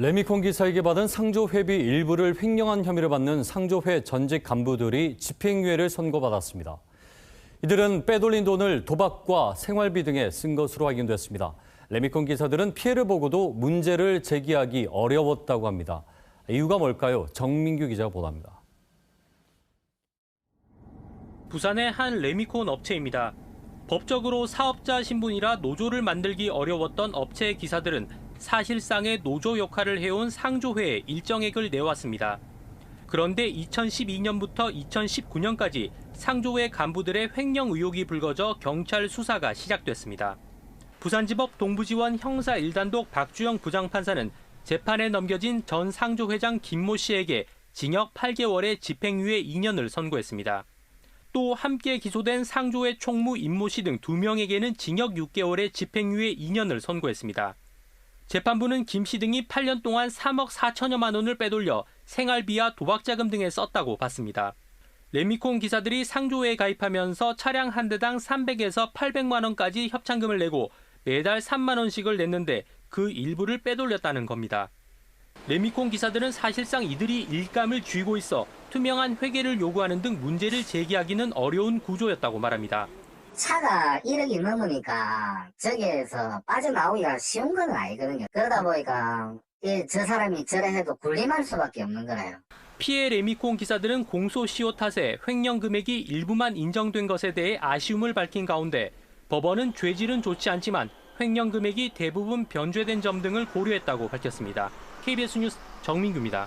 레미콘 기사에게 받은 상조 회비 일부를 횡령한 혐의를 받는 상조회 전직 간부들이 집행유예를 선고받았습니다. 이들은 빼돌린 돈을 도박과 생활비 등에 쓴 것으로 확인됐습니다. 레미콘 기사들은 피해를 보고도 문제를 제기하기 어려웠다고 합니다. 이유가 뭘까요? 정민규 기자가 보도합니다. 부산의 한 레미콘 업체입니다. 법적으로 사업자 신분이라 노조를 만들기 어려웠던 업체의 기사들은 사실상의 노조 역할을 해온 상조회에 일정액을 내왔습니다. 그런데 2012년부터 2019년까지 상조회 간부들의 횡령 의혹이 불거져 경찰 수사가 시작됐습니다. 부산지법 동부지원 형사 1단독 박주영 부장판사는 재판에 넘겨진 전 상조회장 김모 씨에게 징역 8개월의 집행유예 2년을 선고했습니다. 또 함께 기소된 상조회 총무 임모 씨등두 명에게는 징역 6개월의 집행유예 2년을 선고했습니다. 재판부는 김 씨 등이 8년 동안 3억 4천여만 원을 빼돌려 생활비와 도박자금 등에 썼다고 봤습니다. 레미콘 기사들이 상조회에 가입하면서 차량 한 대당 300에서 800만 원까지 협찬금을 내고 매달 3만 원씩을 냈는데 그 일부를 빼돌렸다는 겁니다. 레미콘 기사들은 사실상 이들이 일감을 쥐고 있어 투명한 회계를 요구하는 등 문제를 제기하기는 어려운 구조였다고 말합니다. 차가 1억이 넘으니까 저기에서 빠져나오기가 쉬운 건 아니거든요. 그러다 보니까 이 저 사람이 저래 해도 군림할 수밖에 없는 거예요. 피해 레미콘 기사들은 공소시효 탓에 횡령 금액이 일부만 인정된 것에 대해 아쉬움을 밝힌 가운데 법원은 죄질은 좋지 않지만 횡령 금액이 대부분 변제된 점 등을 고려했다고 밝혔습니다. KBS 뉴스 정민규입니다.